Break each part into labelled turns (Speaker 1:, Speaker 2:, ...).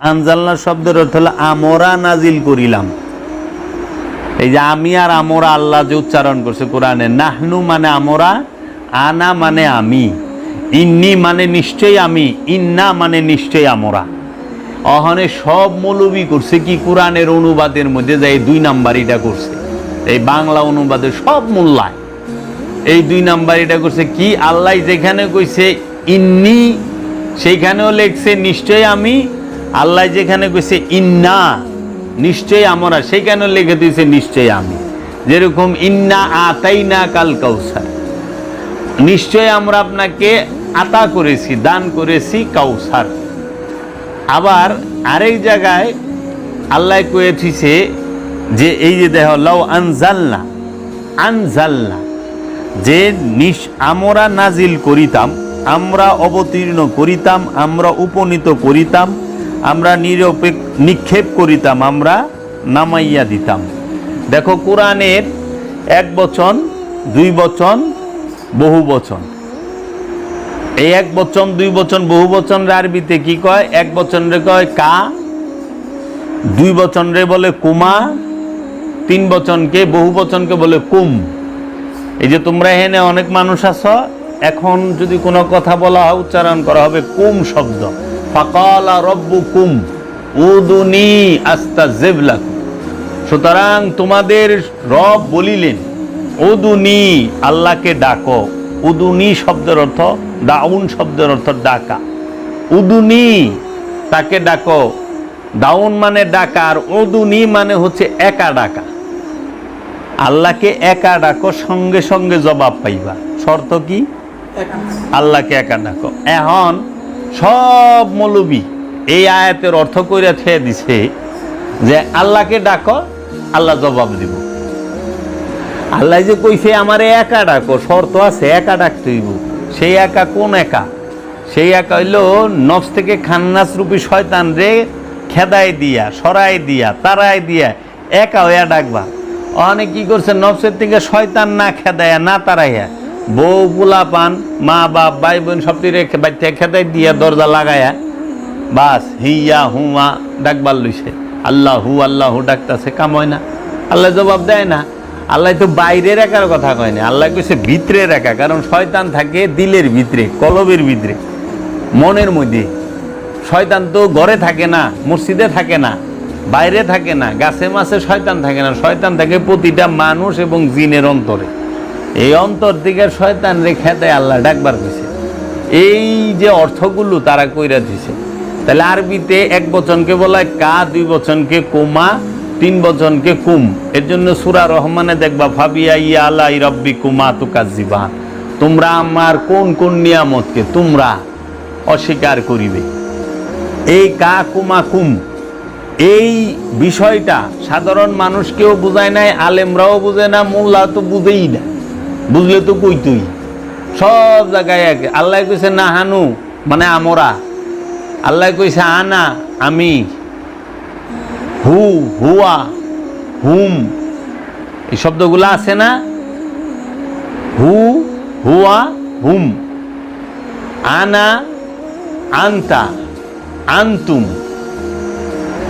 Speaker 1: আনজাল্লা শব্দের অর্থ হলো, আমরা নাজিল করিলাম। এই যে, আমি আর আমরা আল্লাহ যে উচ্চারণ করছে কোরআনে, নাহনু মানে আমরা, আনা মানে আমি, ইন্নি মানে নিশ্চয়ই আমি, ইন্না মানে নিশ্চয়ই আমরা। অহনে সব মৌলবি করছে কি কোরআনের অনুবাদের মধ্যে যে এই দুই নাম্বার এটা করছে। এই বাংলা অনুবাদে সব মোল্লায় এই দুই নাম্বার এটা করছে কি, আল্লাহ যেখানে কইছে, ইন্নি, সেইখানেও লেখছে, নিশ্চয়ই আমি আল্লাহ যেখানে কইছে, ইন্না নিশ্চয়ই আমরা সেইখানেও লিখে দিয়েছে, নিশ্চয়ই আমি। যেরকম, ইন্না আতাই না কাল কাউসার। নিশ্চয় আমরা আপনাকে আতা করেছি, দান করেছি কাউসার। আবার আরেক জায়গায় আল্লাহ কয়েছে যে, এই যে দেহ লাউ আনজালনা আনজাল্লা যে নিশ, আমরা নাজিল করিতাম, আমরা অবতীর্ণ করিতাম, আমরা উপনীত করিতাম আমরা নিরপেক্ষ নিক্ষেপ করিতাম, আমরা নামাইয়া দিতাম। দেখো, কোরআনের এক বচন, দুই বচন, বহু বচন। এই এক বচন, দুই বচন, বহু বচন আরবিতে কি কয়? এক বচন রে কয় কা, দুই বচন রে বলে কুমা, তিন বচনকে বহু বচনকে বলে কুম। এই যে তোমরা এখানে অনেক মানুষ আছো, এখন যদি কোনো কথা বলা হয়, উচ্চারণ করা হবে কুম শব্দ। ফাকালা রব্বু কুম উদুনি আস্তা জেবলাক সুতরাং তোমাদের রব বলিলেন উদুনি আল্লাহকে ডাকো। উদুনি শব্দের অর্থ দাউন শব্দের অর্থ ডাকা। উদুনি তাকে ডাকো। দাউন মানে ডাকা আর উদুনি মানে হচ্ছে একা ডাকা। আল্লাহকে একা ডাকো সঙ্গে সঙ্গে জবাব পাইবা। শর্ত কি? আল্লাহকে একা ডাকো। এখন সব মৌলবি এই আয়াতের অর্থ কইরা ছেয়ে দিছে যে আল্লাহকে ডাকো, আল্লাহ জবাব দিব। আল্লাহ যে কইছে, আমারে একা ডাকো, শর্ত আছে, একা ডাকতে হইব। সেই একা কোন একা? সেই একা হইল নফস থেকে খান্নাস রূপী শয়তান রে খেদাই দিয়া, সরাই দিয়া, তারাই দিয়া একা হইয়া ডাকবা। অনেক কি করছে, নফসের থেকে শয়তান না খেদাইয়া, না তারাইয়া বউ পোলা পান, মা বাপ, ভাই বোন সবটি রেখে বাচ্চা খেদাই দিয়া দরজা লাগায়া, বাস হিয়া হুমা ডাকবার লইছে। আল্লাহ হু আল্লাহ হু ডাকতেছে, কাম হয় না। আল্লাহ জবাব দেয় না। আল্লাহ তো বাইরের একার কথা কয় না। আল্লাহ কইছে ভিতরের একা, কারণ শয়তান থাকে দিলের ভিতরে, কলবের ভিতরে, মনের মধ্যে। শয়তান তো ঘরে থাকে না, মসজিদে থাকে না, বাইরে থাকে না, গাছে মাছে শয়তান থাকে না। শয়তান থাকে প্রতিটা মানুষ এবং জিনের অন্তরে। এই অন্তর থেকে শয়তান দেয় আল্লাহ ডাকবার কইছে এই যে অর্থগুলো তারা কইরা দিছে। তাহলে আরবিতে এক বচনকে বলা কা, দুই বচনকে কোমা, তিন বচনকে কুম। এর জন্য সুরা রহমানে দেখবা, ফাবিয়া ইয়া আল্লাহ রব্বি কুমা তুকাজিবা তোমরা আমার কোন কোন নিয়ামতকে তোমরা অস্বীকার করিবে? এই কা, কুমা, কুম। এই বিষয়টা সাধারণ মানুষকেও বুঝায় নাই, আলেমরাও বুঝে না মোল্লা তো বুঝেই না। বুঝলে তো কই তুই? সব জায়গায় এক। আল্লাহ কইছে, না, হানু মানে আমরা। আল্লাহ কইছে, আনা, আমি। হু, হুয়া, হুম। এই শব্দগুলো আছে না? হু, হুয়া, হুম। আনা, আন্তা, আন্তুম।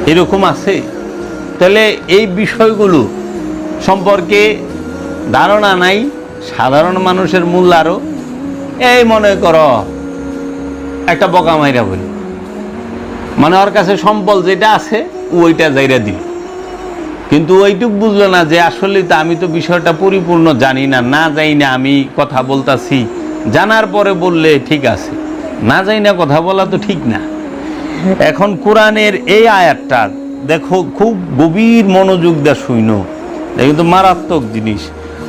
Speaker 1: এরকম আছে। তাহলে এই বিষয়গুলো সম্পর্কে ধারণা নাই। সাধারণ মানুষের মূল্য আরও এই মনে করো, একটা বকা মাইরা বলি। মানে ওর কাছে সম্বল যেটা আছে, ওইটা যাইরা দিল। কিন্তু ওইটুক বুঝলো না যে আসলে তো আমি তো বিষয়টা পরিপূর্ণ জানি না না যাই না আমি কথা বলতাছি। জানার পরে বললে ঠিক আছে, না যাই না কথা বলা তো ঠিক না। এখন কোরআনের এই আয়াতটা, দেখো, খুব গভীর মনোযোগ দেয়া শুইন। এটা কিন্তু মারাত্মক জিনিস।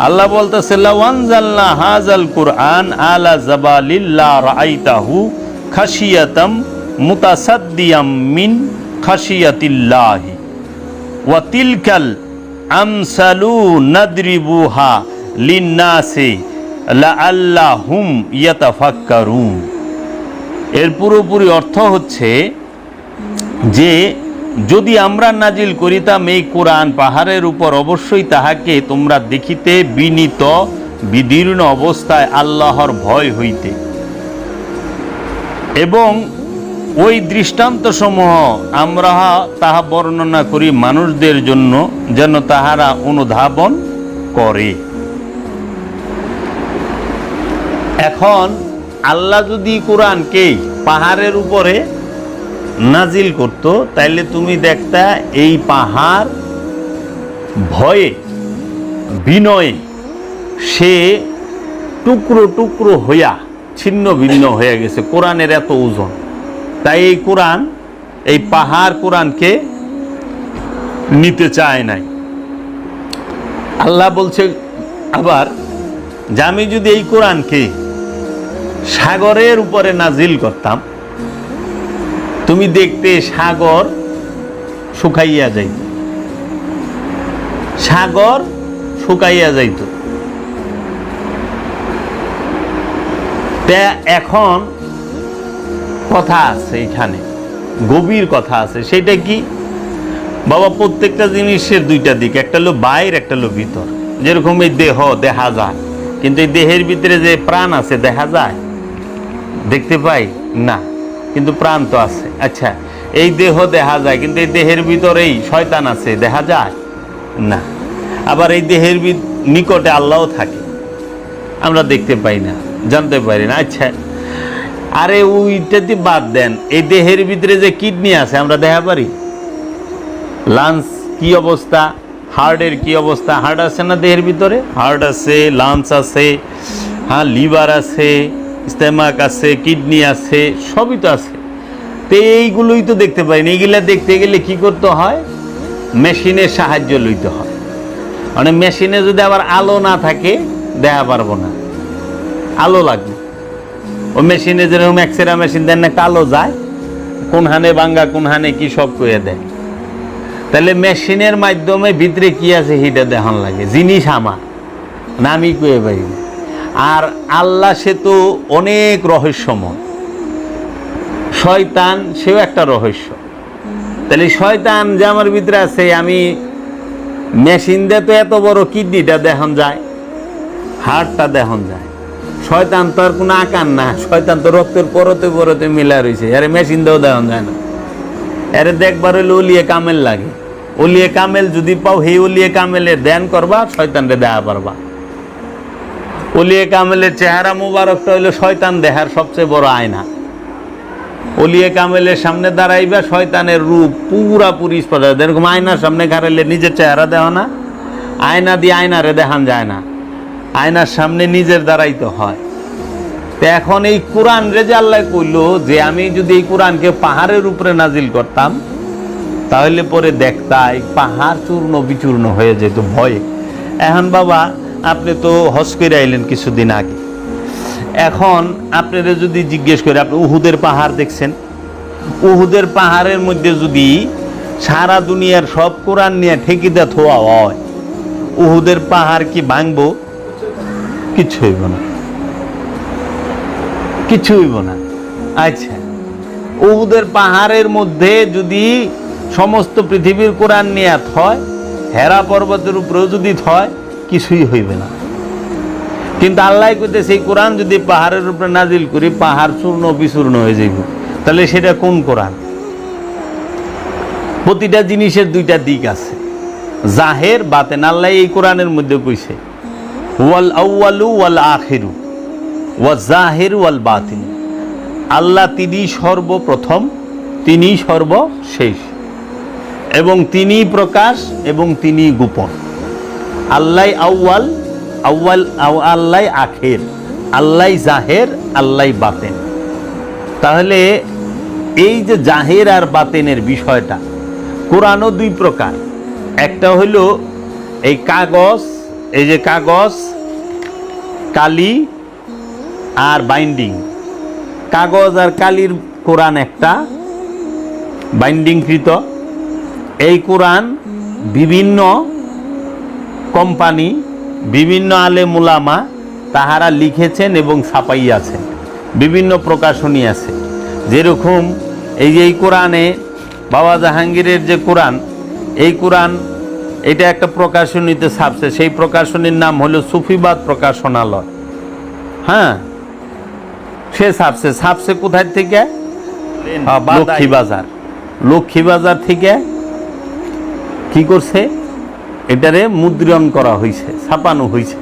Speaker 1: আল্লাহ বলতেছে, লাওয়ানজালনা হাজাল কুরআন আলা জাবালিল্লা রাআইতাহু খাশিয়াতাম মুতাসাদ্দিয়াম মিন খাশিয়াতিল্লাহি ওয়া তিলকাল আমসালু নাদরিবুহা লিন্নাসি লাআল্লাহুম ইয়াতাফাক্কারুন। এর পুরোপুরি অর্থ হচ্ছে যে যদি আমরা নাজিল করিতাম এই কোরআন পাহাড়ের উপর, অবশ্যই তাহাকে তোমরা দেখিতে বিনীত, বিদীর্ণ অবস্থায় আল্লাহর ভয় হইতে। এবং ওই দৃষ্টান্তসমূহ আমরা তাহা বর্ণনা করি মানুষদের জন্য, যেন তাহারা অনুধাবন করে। এখন আল্লাহ যদি কোরআনকে পাহাড়ের উপরে নাজিল করত, তাইলে তুমি দেখতা এই পাহাড় ভয়ে, বিনয়ে, সে টুকরো টুকরো হইয়া, ছিন্ন ভিন্ন হয়ে গেছে, কোরআনের এত ওজন। তাই এই কোরআন, এই পাহাড় কোরআনকে নিতে চায় নাই। আল্লাহ বলছে, আবার, যে আমি যদি এই কোরআনকে সাগরের উপরে নাজিল করতাম তুমি দেখতে সাগর শুকাইয়া যাইত। সাগর শুকাইয়া যাইত। এখন কথা আছে এখানে, গভীর কথা আছে। সেটা কি? বাবা, প্রত্যেকটা জিনিসের দুইটা দিক, একটা হলো বাইর, একটা হলো ভিতর। যেরকম এই দেহ, দেখা যায়। কিন্তু এই দেহের ভিতরে যে প্রাণ আছে, দেখা যায়? দেখতে পাই? না। কিন্তু প্রাণ তো আছে। আচ্ছা এই দেহ দেখা যায়, কিন্তু এই দেহের ভিতরেই শয়তান আছে, দেখা যায়? না। আবার এই দেহের নিকটে আল্লাহও থাকে। আমরা দেখতে পাই না, জানতে পারি না। আচ্ছা আরে ওইটাতে বাদ দেন, এই দেহের ভিতরে যে কিডনি আছে, আমরা দেখা পারি? লাংস কি অবস্থা? হার্টের কি অবস্থা? হার্ট আছে না দেহের ভিতরে? হার্ট আছে, লাংস আছে হ্যাঁ লিভার আছে স্টেমাক আছে, কিডনি আছে, সবই তো আছে। তো এইগুলোই তো দেখতে পাই না। এইগুলা দেখতে গেলে কি করতে হয়? মেশিনের সাহায্য লইতে হয়। মানে মেশিনে যদি আবার আলো না থাকে, দেখা পারব না। আলো লাগবে। ও মেশিনে যেরকম এক্সরে মেশিন দেন না, কালো যায়। কোন হানে বাঙ্গা কোন হানে কি সব কয়ে দেয়। তাহলে মেশিনের মাধ্যমে ভিতরে কি আছে সেটা দেখান লাগে। জিনিস আমার। নামই কয়ে পাই না। আর আল্লাহ সে তো অনেক রহস্যময়। শয়তান, সেও একটা রহস্য। তাহলে শয়তান যে আমার ভিতরে আছে, আমি মেশিন দিয়ে তো এত বড় কিডনিটা দেখন যায় হার্টটা দেখন যায়। শয়তান তো আর কোনো আকার না, শয়তান তো রক্তের পরতে পরতে মিলা রয়েছে আরে মেশিন দিয়েও দেখন যায় না। আরে দেখবার হইলে ওলিয়ে কামেল লাগে। ওলিয়ে কামেল যদি পাও সেই ওলিয়ে কামেলে ধ্যান করবা, শয়তানরে দেখা পারবা। ওলিয়ে কামেলের চেহারা মুবারকটা হইল শয়তান দেহার সবচেয়ে বড় আয়না। ওলিয়ে কামেলের সামনে দাঁড়াইবা শয়তানের রূপ পুরাপুরি স্পষ্ট এরকম আয়নার সামনে গাড়াইলে নিজের চেহারা দেওয়া না, আয়না দিয়ে আয়নারে দেখান যায় না। আয়নার সামনে নিজের দাঁড়াইতে হয়। তো এখন এই কোরআন রে যে আল্লাহ কইলো যে আমি যদি এই কোরআনকে পাহাড়ের উপরে নাজিল করতাম, তাহলে পরে দেখতা এই পাহাড় চূর্ণ বিচূর্ণ হয়ে যেত ভয়ে। এখন বাবা আপনি তো হজ করে আইলেন কিছুদিন আগে। এখন আপনারা যদি জিজ্ঞেস করে, আপনি উহুদের পাহাড় দেখছেন? উহুদের পাহাড়ের মধ্যে যদি সারা দুনিয়ার সব কোরআন নিয়ে ঠেকিদা থোয়া হয়, উহুদের পাহাড় কি ভাঙবো? কিচ্ছু হইব না। কিছু হইব না। আচ্ছা উহুদের পাহাড়ের মধ্যে যদি সমস্ত পৃথিবীর কোরআন নিয়ে হয়, হেরা পর্বতের উপরেও যদি হয় কিছুই হইবে না। কিন্তু আল্লাহ কইতে সেই কোরআন যদি পাহাড়ের উপরে নাজিল করি, পাহাড় চূর্ণ বিচূর্ণ হয়ে যাইব। তাহলে সেটা কোন কোরআন? প্রতিটা জিনিসের দুইটা দিক আছে। জাহের, বাতেন, আল্লাহ এই কোরআনের মধ্যে কইছে, ওয়াল আউয়ালু ওয়াল আখিরু, ওয়া জাহির ওয়াল বাতিন। আল্লাহ তিনি সর্বপ্রথম, তিনি সর্বশেষ, এবং তিনি প্রকাশ, এবং তিনি গোপন। আল্লাহ আউয়াল আউয়াল, আউ- আল্লাহ আখের আল্লাহ জাহের আল্লাহ বাতেন। তাহলে এই যে জাহের আর বাতেনের বিষয়টা, কোরআনও দুই প্রকার। একটা হইল এই কাগজ, এই যে কাগজ, কালি আর বাইন্ডিং। কাগজ আর কালির কোরআন একটা, বাইন্ডিংকৃত। এই কোরআন বিভিন্ন কোম্পানি বিভিন্ন আলে মুলামা তাহারা লিখেছেন এবং ছাপাইয়াছেন। বিভিন্ন প্রকাশনী আছে। যেরকম এই যে এই কোরআনে বাবা জাহাঙ্গীরের যে কোরআন এই কোরআন এটা একটা প্রকাশনীতে ছাপছে। সেই প্রকাশনীর নাম হলো সুফিবাদ প্রকাশনালয়। হ্যাঁ সে ছাপছে। ছাপছে কোথায় থেকে? হ্যাঁ, লক্ষ্মী বাজার লক্ষ্মী বাজার থেকে কি করছে? এটারে মুদ্রণ করা হয়েছে ছাপানো হয়েছে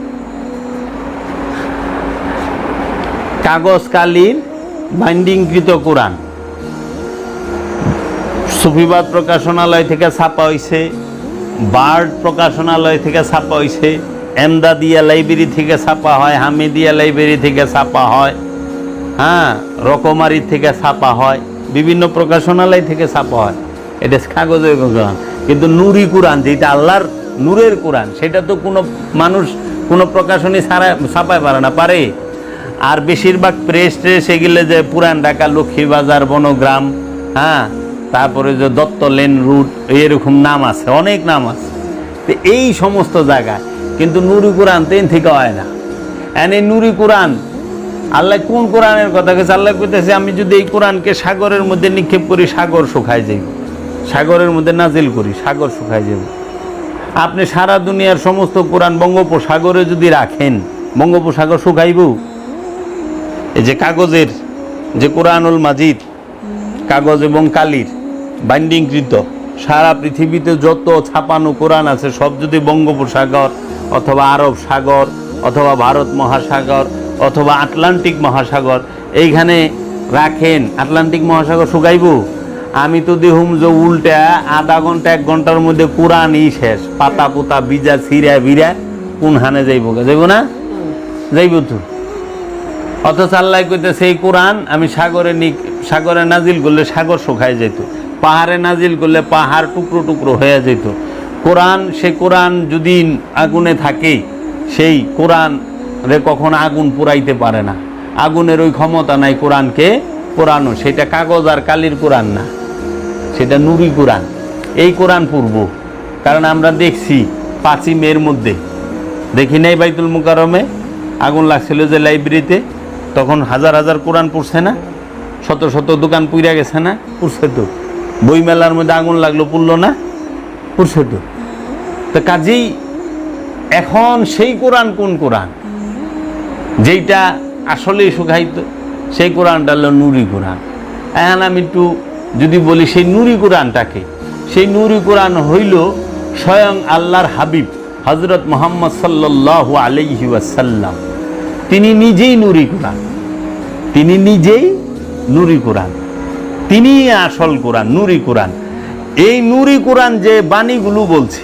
Speaker 1: কাগজ কালির বাইন্ডিংকৃত কোরআন। সুফিবাদ প্রকাশনালয় থেকে ছাপা হয়েছে বার্ড প্রকাশনালয় থেকে ছাপা হয়েছে এমদাদিয়া লাইব্রেরি থেকে ছাপা হয়, হামিদিয়া লাইব্রেরি থেকে ছাপা হয় হ্যাঁ রকমারি থেকে ছাপা হয়, বিভিন্ন প্রকাশনালয় থেকে ছাপা হয়। এটা কাগজের কিন্তু নুরি কোরআন যেটা আল্লাহর নূরের কোরআন, সেটা তো কোনো মানুষ কোনো প্রকাশনী ছাড়া ছাপায় পারে না, পারে। আর বেশিরভাগ প্রেস ট্রেস এগুলো যে পুরান ঢাকা, লক্ষ্মীবাজার, বনগ্রাম হ্যাঁ তারপরে যে দত্ত লেন রুট, এরকম নাম আছে, অনেক নাম আছে। তো এই সমস্ত জায়গায় কিন্তু নুরি কোরআন তেন থেকে হয় না। এন এই নুরি কোরআন, আল্লাহ কোন কোরআনের কথা কেছে আল্লাহ কইতেছে, আমি যদি এই কোরআনকে সাগরের মধ্যে নিক্ষেপ করি, সাগর শুকায় যাইব। সাগরের মধ্যে নাজিল করি, সাগর শুকায় যাব আপনি সারা দুনিয়ার সমস্ত কোরআন বঙ্গোপসাগরে যদি রাখেন, বঙ্গোপসাগর শুকাইব? এই যে কাগজের, যে কোরআনুল মাজিদ, কাগজ এবং কালির বাইন্ডিংকৃত, সারা পৃথিবীতে যত ছাপানো কোরআন আছে, সব যদি বঙ্গোপসাগর অথবা আরব সাগর অথবা ভারত মহাসাগর অথবা আটলান্টিক মহাসাগর, এইখানে রাখেন, আটলান্টিক মহাসাগর শুকাইব? আমি তো দেখুম যে উল্টা আধা ঘণ্টা, এক ঘণ্টার মধ্যে কোরআনই শেষ। পাতা পোতা বিজা ছিঁড়া বিরা কোন হানে যাইব যাইব না? যাইব তো। অথচ আল্লাহ কইতে সেই কোরআন আমি সাগরে নি- সাগরে নাজিল করলে সাগর শুকায় যেত পাহাড়ে নাজিল করলে পাহাড় টুকরো টুকরো হয়ে যেত কোরআন, সে কোরআন যদি আগুনে থাকে, সেই কোরআন রে কখন আগুন পুরাইতে পারে না। আগুনের ওই ক্ষমতা নাই কোরআনকে পোড়ানো সেটা কাগজ আর কালির কোরআন না। সেটা নুরি কোরআন। এই কোরআন পূর্ব। কারণ আমরা দেখছি পাঁচই মেয়ের মধ্যে। দেখি নাই বাইতুল মুকারমে আগুন লাগছিল যে লাইব্রেরিতে। তখন হাজার হাজার কোরআন পড়ছে না? শত শত দোকান পুইরা গেছে না? পড়ছে তো। বই মেলার মধ্যে আগুন লাগল পুড়লো না? পড়ছে তো। তো কাজেই এখন সেই কোরআন কোন কোরআন? যেইটা আসলেই শুকাইতো সেই কোরআনটা হলো নুরি কোরআন। এখন আমি একটু যদি বলি সেই নুরি কোরআনটাকে, সেই নুরি কোরআন হইল স্বয়ং আল্লাহর হাবিব হজরত মোহাম্মদ সাল্লাহ আলহি ওয়াসাল্লাম। তিনি নিজেই নুরি কোরআন। তিনি নিজেই নুরি কোরআন। তিনি আসল কোরআন, নুরি কোরআন। এই নুরি কোরআন যে বাণীগুলো বলছে,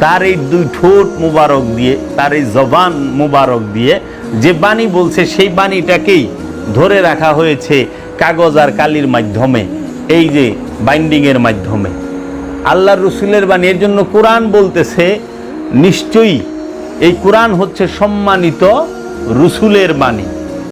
Speaker 1: তার এই দুই ঠোঁট মুবারক দিয়ে, তার এই জবান মুবারক দিয়ে যে বাণী বলছে, সেই বাণীটাকেই ধরে রাখা হয়েছে কাগজ আর কালির মাধ্যমে। এই যে বাইন্ডিংয়ের মাধ্যমে। আল্লাহ রসুলের বাণী, এর জন্য কোরআন বলতেছে, নিশ্চয়ই এই কোরআন হচ্ছে সম্মানিত রসুলের বাণী।